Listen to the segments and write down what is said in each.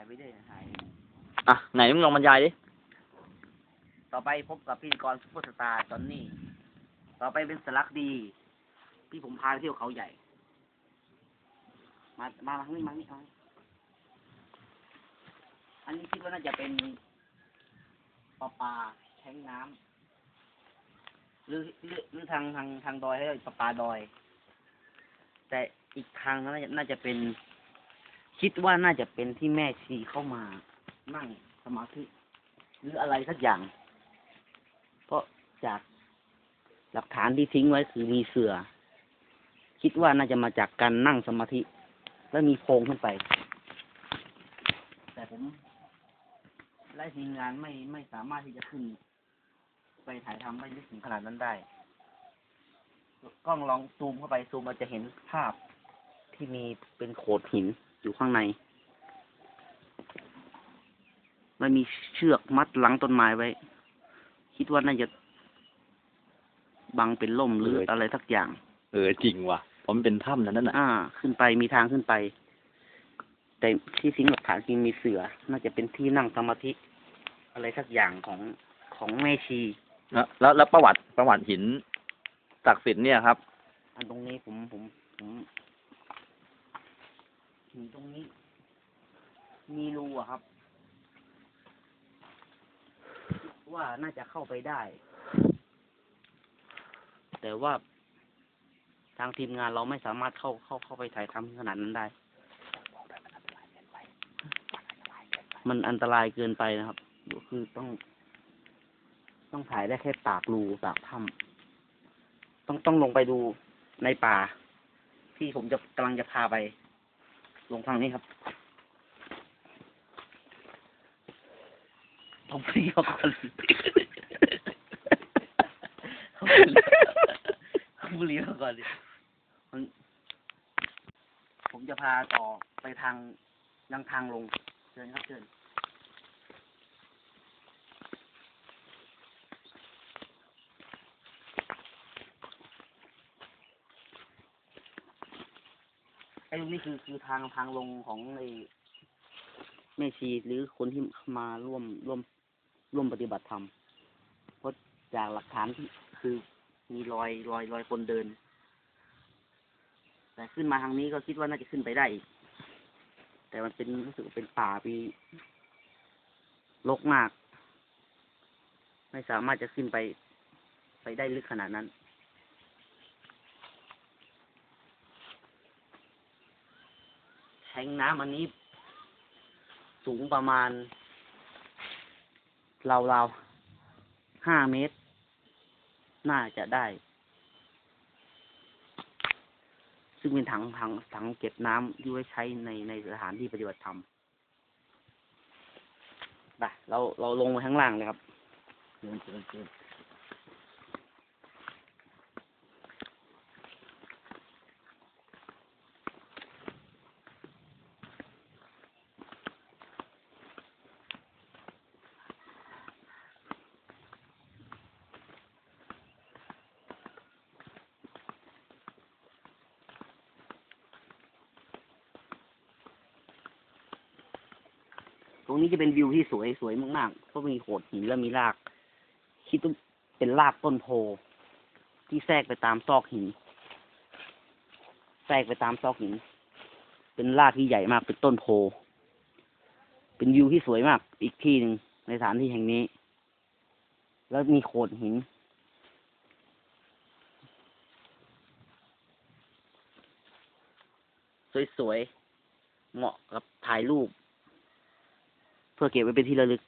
ายไปเรื่อยถ่ายอะไหนมึงลองบรรยายดิ ต่อไปพบกับพิธีกรซุปเปอร์สตาร์จอนนี่ ต่อไปเป็นสลักดีที่ผมพาไปเที่ยวเขาใหญ่ มา มาทางนี้มาทางนี้เอาอันนี้คิดว่าน่าจะเป็นปลาปลาแท้งน้ำหรือหรือหรือทางทางทางดอยให้เรียกปลาปลาดอย แต่อีกทางน่าจะน่าจะเป็น คิดว่าน่าจะเป็นที่แม่ชีเข้ามานั่งสมาธิหรืออะไรสักอย่าง เพราะจากหลักฐานที่ทิ้งไว้คือมีเสือ คิดว่าน่าจะมาจากการนั่งสมาธิ แล้วมีโพงขึ้นไป แต่ผมและทีมงานไม่ไม่สามารถที่จะขึ้น ไปถ่ายทำได้ลึกถึงขนาดนั้นได้ กล้องลองซูมเข้าไปซูมเราจะเห็นภาพที่มีเป็นโขดหิน อยู่ข้างใน มันมีเชือกมัดหลังต้นไม้ไว้ คิดว่าน่าจะบังเป็นล่มหรืออะไรสักอย่าง เออจริงว่ะเพราะมันเป็นถ้ำนั้นน่ะอ่า ขึ้นไปมีทางขึ้นไป แต่ที่ทิ้งหลักฐานจริงมีเสือ น่าจะเป็นที่นั่งสมาธิอะไรสักอย่างของของแม่ชีแล้วแล้วแล้วประวัติประวัติหินศักดิ์สิทธิ์เนี่ยครับ อันตรงนี้ผมผมผม ถึงตรงนี้ มีรูอะครับ ว่าน่าจะเข้าไปได้ แต่ว่าทางทีมงานเราไม่สามารถเข้าเข้าเข้าไปถ่ายทำขนาดนั้นได้ มันอันตรายเกินไปนะครับ ก็คือต้อง ต้องถ่ายได้แค่ปากรูปากถ้ำต้องต้องลงไปดูในป่า ที่ผมจะกำลังจะพาไป ลงทางนี้ครับผมเรียกก่อนผมเรียกก่อนดิมันผมจะพาต่อไปทางยังทางลง เชิญครับเชิญ ไอ้ตรงนี้คือคือทางทางลงของไอ้แม่ชีหรือคนที่มาร่วมร่วมร่วมปฏิบัติธรรมเพราะจากหลักฐานที่คือมีรอยรอยรอยคนเดิน แต่ขึ้นมาทางนี้ก็คิดว่าน่าจะขึ้นไปได้อีกแต่มันเป็นรู้สึกเป็นป่าปีรกมาก ไม่สามารถจะขึ้นไป ไปได้ลึกขนาดนั้น แท งน้ำอันนี้ สูงประมาณราวๆห้าเมตร น่าจะได้ ซึ่งเป็นถังถังถังเก็บน้ำที่ไว้ใช้ในในสถานที่ปฏิบัติธรรมไปเราเราลงมาข้างล่างเลยครับเดินเดินเดิน รงนี้จะเป็นวิวที่สวยสวยมากๆ เพราะมีโขดหินและมีราก คิดว่าเป็นรากต้นโพที่แทรกไปตามซอกหิน แทรกไปตามซอกหิน เป็นรากที่ใหญ่มากเป็นต้นโพ เป็นวิวที่สวยมาก อีกที่หนึ่งในสถานที่แห่งนี้ แล้วมีโขดหิน สวยๆ เหมาะกับถ่ายรูป พื่อเก็บไว้เป็นที่ระลึก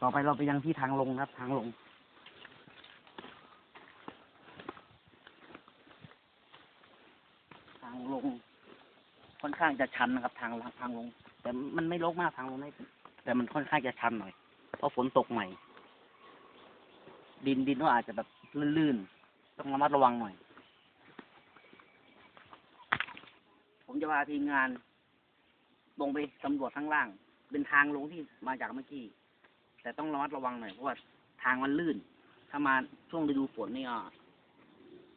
ต่อไปเราไปยังที่ทางลงนะครับ ทางลง ทางลง ค่อนข้างจะชันนะครับ ทางทางลง แต่มันไม่ลกมากทางลงไม่แต่มันค่อนข้างจะชันหน่อย เพราะฝนตกใหม่ ดินดินก็อาจจะแบบลื่นๆ ต้องระมัดระวังหน่อย ผมจะพาทีมงาน ลงไปสำรวจข้างล่าง เป็นทางลงที่มาจากเมื่อกี้ แต่ต้องระมัดระวังหน่อยเพราะว่าทางมันลื่น ถ้ามาช่วงฤดูฝนนี่ก็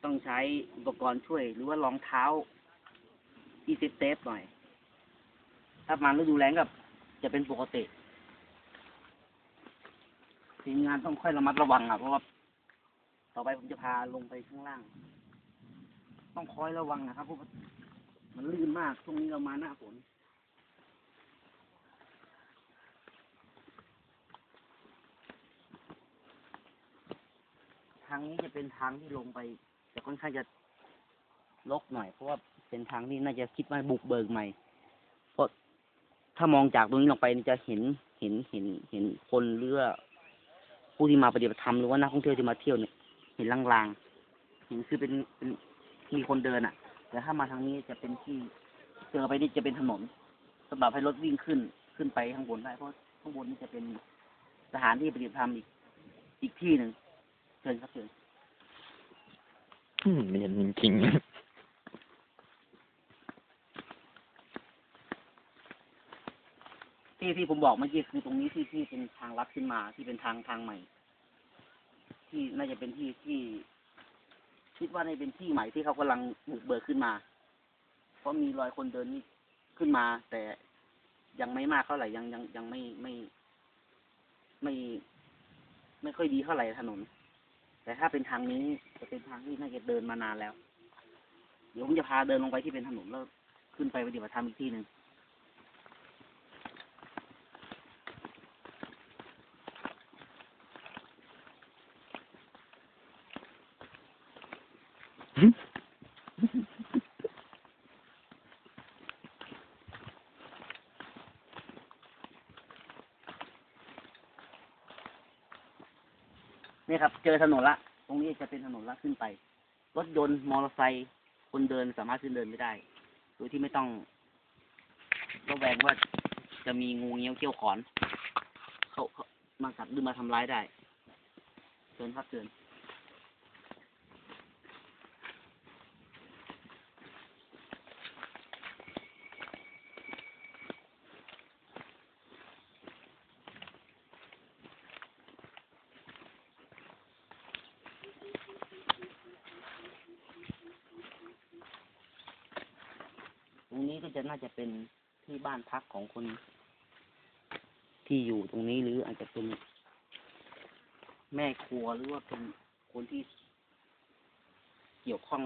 ต้องใช้อุปกรณ์ช่วย หรือว่ารองเท้าที่เซฟเซฟหน่อย ถ้ามาฤดูแล้งกับ จะเป็นปกติทีมงานต้องค่อยระมัดระวังอะเพราะว่าต่อไปผมจะพาลงไปข้างล่าง ต้องคอยระวังนะครับเพราะว่ามันลื่นมากช่วงนี้เรามาหน้าฝน ทางนี้จะเป็นทางที่ลงไปแต่ค่อนข้างจะลกหน่อย เพราะว่าเป็นทางที่น่าจะคิดว่าบุกเบิกใหม่ เพราะถ้ามองจากตรงนี้ลงไปจะเห็นเห็นเห็นเห็นคนหรือผู้ที่มาปฏิบัติธรรมหรือว่านักท่องเที่ยวที่มาเที่ยวเนี่ยเห็นลางๆเห็นคือเป็นเป็นมีคนเดินอะ แต่ถ้ามาทางนี้จะเป็นที่เจอไปนี่จะเป็นถนนสำหรับให้รถวิ่งขึ้นขึ้นไปข้างบนได้เพราะข้างบนนี่จะเป็นสถานที่ปฏิบัติธรรมอีกอีกที่หนึ่ง เชิญครับเชิญอืมเรียนจริงที่ที่ผมบอกเมื่อกี้คือตรงนี้ที่ที่เป็นทางลัดขึ้นมาที่เป็นทางทางใหม่ ที่น่าจะเป็นที่ที่ คิดว่าในเป็นที่ใหม่ที่เขากำลังบุกเบิกขึ้นมา เพราะมีรอยคนเดินนี่ขึ้นมา แต่ยังไม่มากเท่าไหร่ยังยังยังไม่ไม่ ไม่ ไม่ค่อยดีเท่าไหร่ถนน แต่ถ้าเป็นทางนี้จะเป็นทางที่น่าจะเดินมานานแล้ว เดี๋ยวผมจะพาเดินลงไปที่เป็นถนนแล้วขึ้นไปปฏิบัติธรรมอีกที่หนึ่ง นี่ครับ เจอถนนละ ตรงนี้จะเป็นถนนละขึ้นไป รถยนต์มอเตอร์ไซค์คนเดินสามารถขึ้นเดินไม่ได้ โดยที่ไม่ต้องระแวงว่าจะมีงูเงี้ยวเขี้ยวขอน เขาเขามากัดหรือมาทำร้ายได้เชิญครับเชิญ ตรงนี้ก็จะน่าจะเป็นที่บ้านพักของคนที่อยู่ตรงนี้หรืออาจจะเป็นแม่ครัวหรือว่าเป็นคนที่เกี่ยวข้อง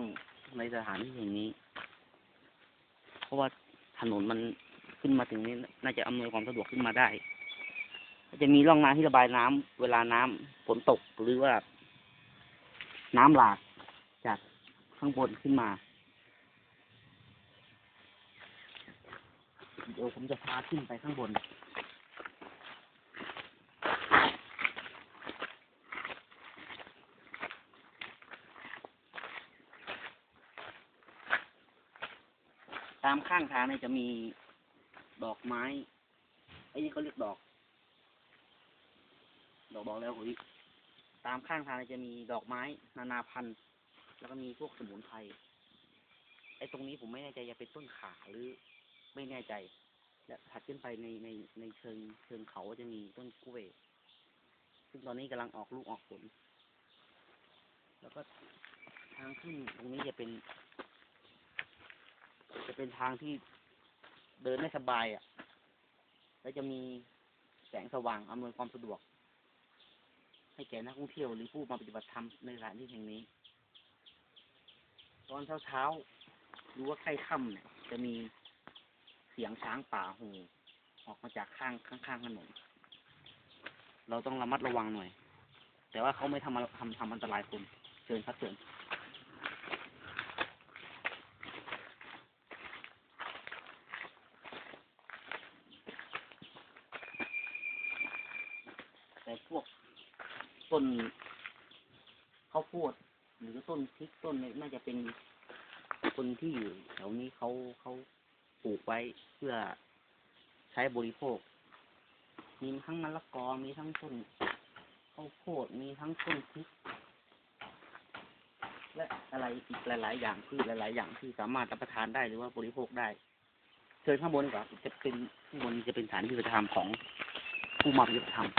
ในสถานที่แห่งนี้ เพราะว่าถนนมันขึ้นมาถึงนี้ น่าจะอำนวยความสะดวกขึ้นมาได้จะมีร่องน้ำที่ระบายน้ำเวลาน้ำฝนตกหรือว่า น้ำหลากจากข้างบนขึ้นมา เดี๋ยวผมจะพาขึ้นไปข้างบน ตามข้างทางเนี่ยจะมีดอกไม้ ไอ้นี่เขาเรียกดอก ดอกบอกแล้วหุยตามข้างทางจะมีดอกไม้ นานาพันธุ์ แล้วก็มีพวกสมุนไพร ไอ้ตรงนี้ผมไม่แน่ใจจะเป็นต้นขาหรือ ไม่แน่ใจ และถัดขึ้นไปในในในเชิงเชิงเขาจะมีต้นกล้วย ซึ่งตอนนี้กำลังออกลูกออกผล แล้วก็ทางขึ้นตรงนี้จะเป็น จะเป็นทางที่เดินได้สบายอะ แล้วจะมีแสงสว่างอำนวยความสะดวก ให้แก่นักท่องเที่ยวหรือผู้มาปฏิบัติธรรมในสถานที่แห่งนี้ ตอนเช้าๆหรือว่าใกล้ค่ำเนี่ยจะมี สียงช้างป่าหูออกมาจากข้างข้างๆถนนเราต้องระมัดระวังหน่อย แต่ว่าเขาไม่ทำทำทำอันตรายคนเชิญครับเชิญแต่พวกต้นข้าวโพดหรือต้นพริกต้นน่าจะเป็นคนที่อยู่แถวนี้เขาเขา ปลูกไว้เพื่อใช้บริโภค มีทั้งมะละกอ มีทั้งต้นข้าวโพด มีทั้งต้นพริก และอะไรอีกหลาย ๆ อย่างพืชหลาย ๆ อย่างที่สามารถรับประทานได้หรือว่าบริโภคได้ เชิญข้างบนกว่าจะเป็นข้างบนจะเป็นฐานที่ปฏิบัติธรรมของผู้มาปฏิบัติธรรม